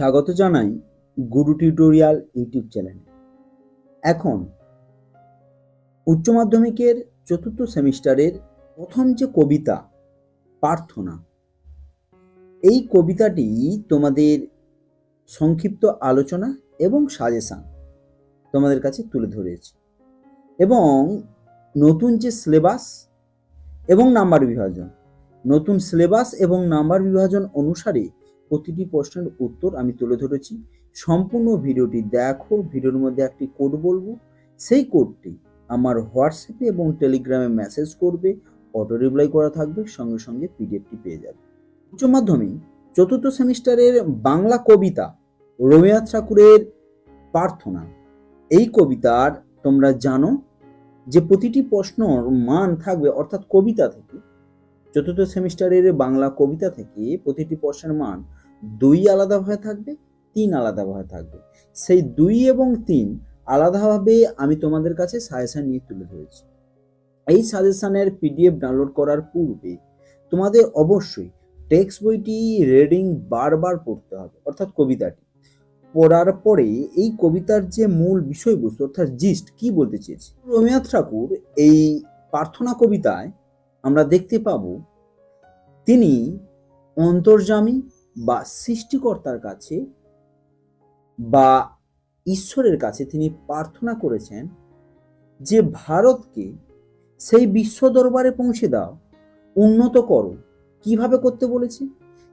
স্বাগত জানাই গুরু tutorial YouTube চ্যানেলে। এখন, উচ্চ মাধ্যমিকের চতুর্থ সেমিস্টারের প্রথম যে কবিতা, প্রার্থনা, এই কবিতাটি তোমাদের সংক্ষিপ্ত আলোচনা এবং সাজেশান তোমাদের কাছে তুলে ধরেছি এবং নতুন যে সিলেবাস এবং নাম্বার বিভাজন, নতুন সিলেবাস এবং নাম্বার বিভাজন অনুসারে প্রতিটি প্রশ্নের উত্তর আমি তুলে ধরেছি। সম্পূর্ণ ভিডিওটি দেখো, ভিডিওর মধ্যে একটি কোড বলব। সেই কোডটি আমার হোয়াটসঅ্যাপে এবং টেলিগ্রামে মেসেজ করবে, অটো রিপ্লাই করা থাকবে, সঙ্গে সঙ্গে পিডিএফটি পেয়ে যাবে। উচ্চ মাধ্যমিক, চতুর্থ সেমিস্টারের বাংলা কবিতা রবীন্দ্রনাথ ঠাকুরের প্রার্থনা। এই কবিতার তোমরা জানো যে প্রতিটি প্রশ্নর মান থাকবে, অর্থাৎ কবিতা থেকে, চতুর্থ সেমিস্টারের বাংলা কবিতা থেকে প্রতিটি প্রশ্নের মান দুই আলাদাভাবে থাকবে, তিন আলাদাভাবে থাকবে। সেই দুই এবং তিন আলাদাভাবে আমি তোমাদের কাছে সাজেশন নিয়ে তুলে ধরেছি। এই সাজেশনের পিডিএফ ডাউনলোড করার পূর্বে তোমাদের অবশ্যই টেক্সট বইটি রিডিং বারবার পড়তে হবে, অর্থাৎ কবিতাটি। পড়ার পরে এই কবিতার যে মূল বিষয়বস্তু, অর্থাৎ জিস্ট কি বলতে চেয়েছে? রবীন্দ্রনাথ ঠাকুর এই প্রার্থনা কবিতায় আমরা দেখতে পাব, তিনি অন্তর্জামী বা সৃষ্টিকর্তার কাছে বা ঈশ্বরের কাছে তিনি প্রার্থনা করেছেন যে ভারতকে সেই বিশ্ব দরবারে পৌঁছে দাও, উন্নত করো। কীভাবে করতে বলেছে?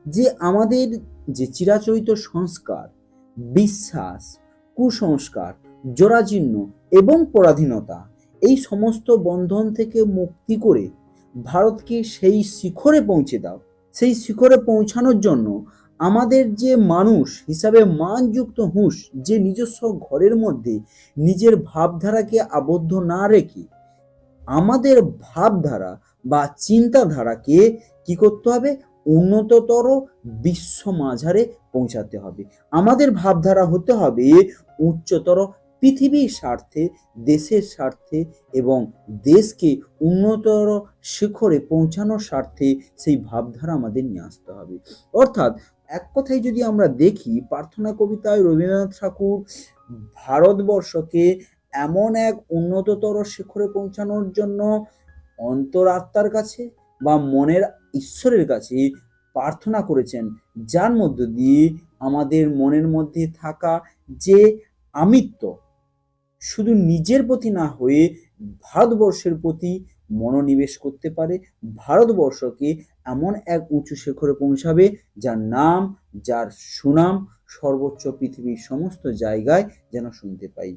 যে আমাদের যে চিরাচরিত সংস্কার, বিশ্বাস, কুসংস্কার, জরাজীর্ণ এবং পরাধীনতা, এই সমস্ত বন্ধন থেকে মুক্তি করে ভারতকে সেই শিখরে পৌঁছে দাও। সেই শিখরে পৌঁছানোর জন্য আমাদের যে মানুষ হিসাবে মানযুক্ত হুঁশ, যে নিজস্ব ঘরের মধ্যে নিজের ভাবধারাকে আবদ্ধ না রেখে আমাদের ভাবধারা বা চিন্তাধারাকে কি করতে হবে? উন্নততর বিশ্ব মাঝারে পৌঁছাতে হবে। আমাদের ভাবধারা হতে হবে উচ্চতর পৃথিবীর স্বার্থে, দেশের স্বার্থে এবং দেশকে উন্নতর শিখরে পৌঁছানোর স্বার্থে সেই ভাবধারা আমাদের নিয়ে আসতে হবে। অর্থাৎ এক কথায় যদি আমরা দেখি, প্রার্থনা কবিতায় রবীন্দ্রনাথ ঠাকুর ভারতবর্ষকে এমন এক উন্নততর শিখরে পৌঁছানোর জন্য অন্তরাত্মার কাছে বা মনের ঈশ্বরের কাছে প্রার্থনা করেছেন। যার মধ্য দিয়ে আমাদের মনের মধ্যে থাকা যে আমিত্ব শুধু নিজের প্রতি না হয়ে ভারতবর্ষের প্রতি মনোনিবেশ করতে পারে। ভারতবর্ষকে এমন এক উঁচু শিখরে পৌঁছাবে, যার নাম, যার সুনাম সর্বোচ্চ পৃথিবীর সমস্ত জায়গায় যেন শুনতে পাই।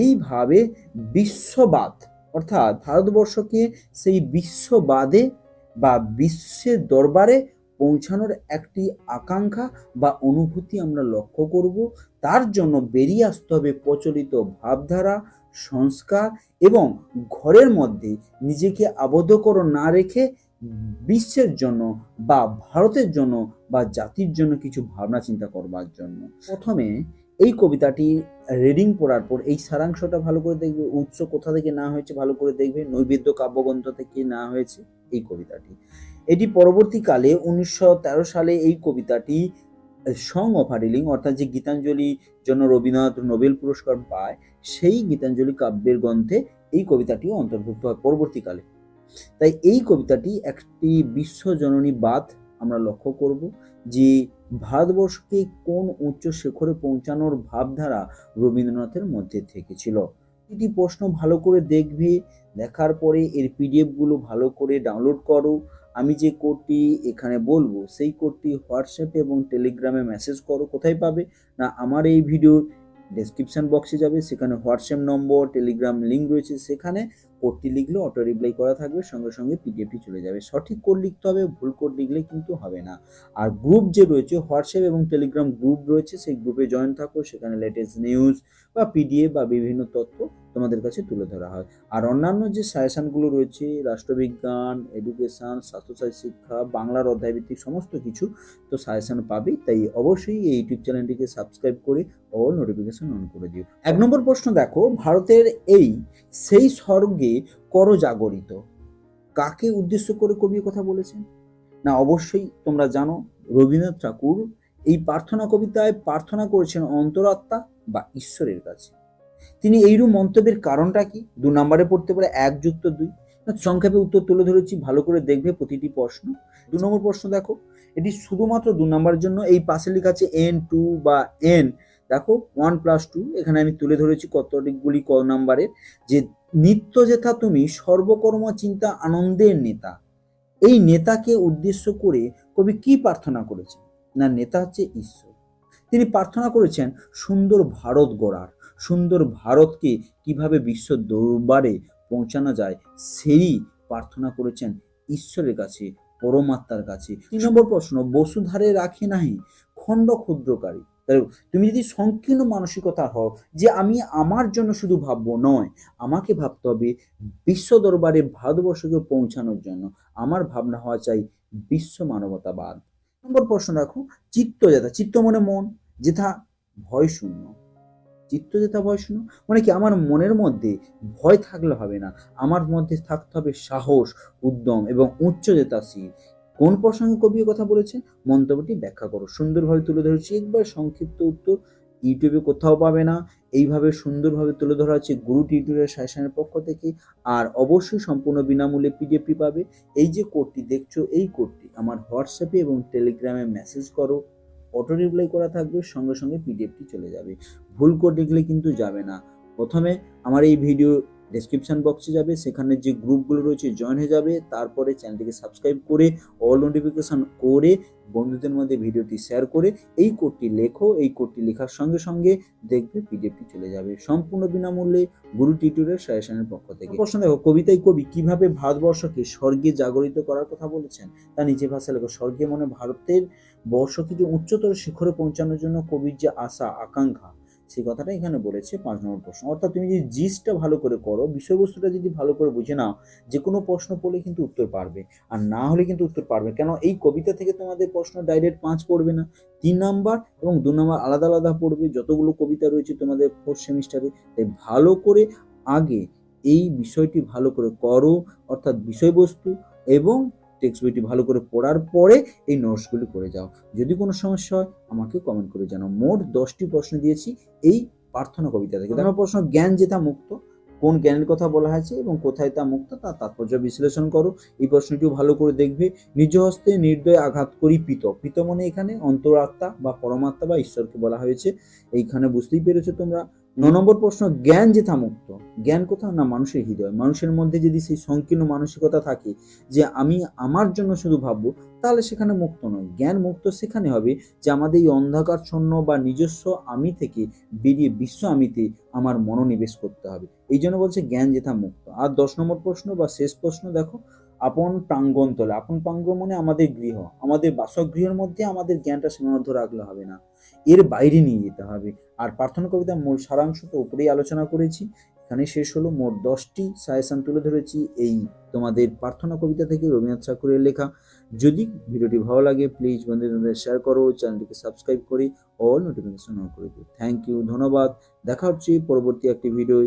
এইভাবে বিশ্ববাদ, অর্থাৎ ভারতবর্ষকে সেই বিশ্ববাদে বা বিশ্বের দরবারে পৌঁছানোর একটি আকাঙ্ক্ষা বা অনুভূতি আমরা লক্ষ্য করব। তার জন্য বেরিয়ে আসতে হবে প্রচলিত ভাবধারা, সংস্কার এবং ঘরের মধ্যে নিজেকে আবদ্ধকরণ না রেখে বিশ্বের জন্য বা ভারতের জন্য বা জাতির জন্য কিছু ভাবনা চিন্তা করবার জন্য। প্রথমে এই কবিতাটি রিডিং পড়ার পর এই সারাংশটা ভালো করে দেখবে, উৎস কোথা থেকে না হয়েছে ভালো করে দেখবে, নৈবেদ্য, কাব্যগ্রন্থ থেকে না হয়েছে এই কবিতাটি। এটি পরবর্তীকালে উনিশশো তেরো সালে এই কবিতাটি সং অফ হারিলিং অর্থাৎ যে গীতাঞ্জলি জন্য রবীন্দ্রনাথ নোবেল পুরস্কার পায়, সেই গীতাঞ্জলি কাব্যের গ্রন্থে এই কবিতাটিও অন্তর্ভুক্ত হয় পরবর্তীকালে। তাই এই কবিতাটি একটি বিশ্বজননী বাদ আমরা লক্ষ্য করব যে ভারতবর্ষকে কোন উচ্চ শিখরে পৌঁছানোর ভাবধারা রবীন্দ্রনাথের মধ্যে থেকেছিল। এটি প্রশ্ন ভালো করে দেখবে, দেখার পরে এর পিডিএফগুলো ভালো করে ডাউনলোড করো আমি যে কোডটি এখানে বলব, সেই কোডটি হোয়াটসঅ্যাপে এবং টেলিগ্রামে মেসেজ করো, কোথায় পাবে না আমার এই ভিডিওর ডেসক্রিপশান বক্সে যাবে। সেখানে হোয়াটসঅ্যাপ নম্বর, টেলিগ্রাম লিঙ্ক রয়েছে। সেখানে কোডটি লিখলে অটো রিপ্লাই করা থাকবে, সঙ্গে সঙ্গে পিডিএফটি চলে যাবে। সঠিক কোড লিখতে হবে, ভুল কোড লিখলে কিন্তু হবে না। আর গ্রুপ যে রয়েছে হোয়াটসঅ্যাপ এবং টেলিগ্রাম গ্রুপ রয়েছে, সেই গ্রুপে জয়েন থাকো, সেখানে লেটেস্ট নিউজ বা পিডিএফ বা বিভিন্ন তথ্য তোমাদের কাছে তুলে ধরা হয়। আর অন্যান্য যে সাজেশানগুলো রয়েছে, রাষ্ট্রবিজ্ঞান এডুকেশন স্বাস্থ্যসাথী শিক্ষা, বাংলার অধ্যায়ভিত্তিক সমস্ত কিছু তো সাজেশান পাবেই। তাই অবশ্যই এই ইউটিউব চ্যানেলটিকে সাবস্ক্রাইব করে ও নোটিফিকেশন অন করে দিও। এক নম্বর প্রশ্ন দেখো, ভারতের এই সেই স্বর্গে কর জাগরিত কাকে উদ্দেশ্য করে কবি কথা বলেছেন? না, অবশ্যই তোমরা জানো, রবীন্দ্রনাথ ঠাকুর এই প্রার্থনা কবিতায় প্রার্থনা করেছেন অন্তরাত্মা বা ঈশ্বরের কাছে। তিনি এইরূপ মন্তব্যের কারণটা কি? দু নম্বরে পড়তে পারে এক যুক্ত দুই। সংক্ষেপে উত্তর তুলে ধরেছি, ভালো করে দেখবে প্রতিটি প্রশ্ন। দু নম্বর প্রশ্ন দেখো, এটি শুধুমাত্র দু নম্বরের জন্য, এই পাশে লেখা আছে এন টু বা এন দেখো ওয়ান প্লাস টু এখানে আমি তুলে ধরেছি কতগুলি ক নাম্বারের, যে নিত্য যেথা তুমি সর্বকর্ম চিন্তা আনন্দের নেতা। এই নেতাকে উদ্দেশ্য করে কবি কি প্রার্থনা করেছেন? না, নেতা হচ্ছে ঈশ্বর। তিনি প্রার্থনা করেছেন, সুন্দর ভারত গড়ার। সুন্দর ভারতকে কীভাবে বিশ্ব দরবারে পৌঁছানো যায়, সেই প্রার্থনা করেছেন ঈশ্বরের কাছে, পরমাত্মার কাছে। তিন নম্বর প্রশ্ন, বসুধারে রাখে নাহি, খণ্ড ক্ষুদ্রকারী। তাহলে তুমি যদি সংকীর্ণ মানসিকতা হও যে আমি আমার জন্য শুধু ভাববো নয়, আমাকে ভাবতে হবে বিশ্ব দরবারে ভারতবর্ষকে পৌঁছানোর জন্য। আমার ভাবনা হওয়া চাই বিশ্ব মানবতাবাদ। নম্বর প্রশ্ন রাখো চিত্ত যেথা চিত্ত মনে মন, যেথা ভয় শূন্য। চিত্ত যেথা ভয় শূন্য মানে কি? আমার মনের মধ্যে ভয় থাকলে হবে না। আমার মধ্যে থাকতে হবে সাহস, উদ্যম এবং উচ্চ জেতাশীল কোন প্রসঙ্গে কবি কথা বলেছেন? মন্তব্যটি ব্যাখ্যা করো। সুন্দরভাবে তুলে ধরেছি একবার সংক্ষিপ্ত উত্তর। ইউটিউবে কোথাও পাবে না। এইভাবে সুন্দরভাবে তুলে ধরা হচ্ছে গুরু টিউটোরিয়াল সাজেশনের পক্ষ থেকে। আর অবশ্যই সম্পূর্ণ বিনামূল্যে পিডিএফটি পাবে। এই যে কোডটি দেখছ, এই কোডটি আমার হোয়াটসঅ্যাপে এবং টেলিগ্রামে মেসেজ করো। অটো রিপ্লাই করা থাকবে, সঙ্গে সঙ্গে পিডিএফটি চলে যাবে। ভুল কোড লিখলে কিন্তু যাবে না। প্রথমে আমার এই ভিডিও ডেসক্রিপশন বক্সে যাবে, সেখানে যে গ্রুপগুলো রয়েছে জয়েন হয়ে যাবে, তারপরে চ্যানেলটিকে সাবস্ক্রাইব করে অল নোটিফিকেশন করে, বন্ধুদের মধ্যে ভিডিওটি শেয়ার করে, এই কোডটি লেখো, এই কোডটি লেখার সঙ্গে সঙ্গে দেখবে পিডিএফটি চলে যাবে। সম্পূর্ণ বিনামূল্যে গুরু টিউটোরিয়াল সাজেশনের পক্ষ থেকে। প্রশ্ন দেখো, কবিতায় কবি কীভাবে ভারতবর্ষকে স্বর্গে জাগরিত করার কথা বলেছেন? তা নিচে ভাষা লেখো, স্বর্গে মনে ভারতের বর্ষকে যে উচ্চতর শিখরে পৌঁছানোর জন্য কবির যে আশা, আকাঙ্ক্ষা সেই কথাটা এখানে বলেছে পাঁচ নম্বর প্রশ্ন। অর্থাৎ তুমি যদি জিসটা ভালো করে করো, বিষয়বস্তুটা যদি ভালো করে বুঝে নাও, যে কোনো প্রশ্ন পড়লে কিন্তু উত্তর পারবে। আর না হলে কিন্তু উত্তর পারবে কেন? এই কবিতা থেকে তোমাদের প্রশ্ন ডাইরেক্ট পাঁচ পড়বে না। তিন নাম্বার এবং দু নাম্বার আলাদা আলাদা পড়বে। যতগুলো কবিতা রয়েছে তোমাদের ফোর্থ সেমিস্টারে তাই ভালো করে আগে এই বিষয়টি ভালো করে করো। অর্থাৎ বিষয়বস্তু এবং টেক্সট বইটি ভালো করে পড়ার পরে এই নোটসগুলি করে যাও। যদি কোনো সমস্যা হয়, আমাকে কমেন্ট করে জানাও। মোট দশটি প্রশ্ন দিয়েছি, এই প্রার্থনা কবিতা থেকে প্রশ্ন, জ্ঞান যেটা মুক্ত কোন জ্ঞানের কথা বলা হয়েছে এবং কোথায় তা মুক্ত, তার তাৎপর্য বিশ্লেষণ করো। এই প্রশ্নটিও ভালো করে দেখবে। নিজ হস্তে নির্দয় আঘাত করি পিত। পিত মানে এখানে অন্তরাত্মা বা পরমাত্মা বা ঈশ্বরকে বলা হয়েছে। এইখানে বুঝতেই পেরেছ তোমরা। ন নম্বর প্রশ্ন, জ্ঞান যেথা মুক্ত। জ্ঞান কোথাও না মানুষের হৃদয়। মানুষের মধ্যে যদি সেই সংকীর্ণ মানসিকতা থাকে যে আমি আমার জন্য শুধু ভাববো তাহলে সেখানে মুক্ত নয়। জ্ঞান মুক্ত সেখানে হবে যে আমাদের এই অন্ধকারচ্ছন্ন বা নিজস্ব আমি থেকে বেরিয়ে বিশ্ব আমিতে আমার মনোনিবেশ করতে হবে। এই জন্য বলছে জ্ঞান যেথা মুক্ত। আর দশ নম্বর প্রশ্ন বা শেষ প্রশ্ন দেখো, আপন প্রাঙ্গণ তোলে আপন প্রাঙ্গণ মানে আমাদের গৃহ। আমাদের বাসগৃহের মধ্যে আমাদের জ্ঞানটা সীমাবদ্ধ রাখলে হবে না। এর বাইরে নিয়ে যেতে হবে। আর প্রার্থনা কবিতার মূল সারাংশ তো উপরেই আলোচনা করেছি। এখানে শেষ হলো। মোট দশটি সাজেশন তুলে ধরেছি। এই তোমাদের প্রার্থনা কবিতা থেকে রবীন্দ্রনাথ ঠাকুরের লেখা। যদি ভিডিওটি ভালো লাগে প্লিজ বন্ধুদের শেয়ার করো চ্যানেলটিকে সাবস্ক্রাইব করি অল নোটিফিকেশন অন করে দিও। থ্যাংক ইউ ধন্যবাদ। দেখা হচ্ছে পরবর্তী একটি ভিডিও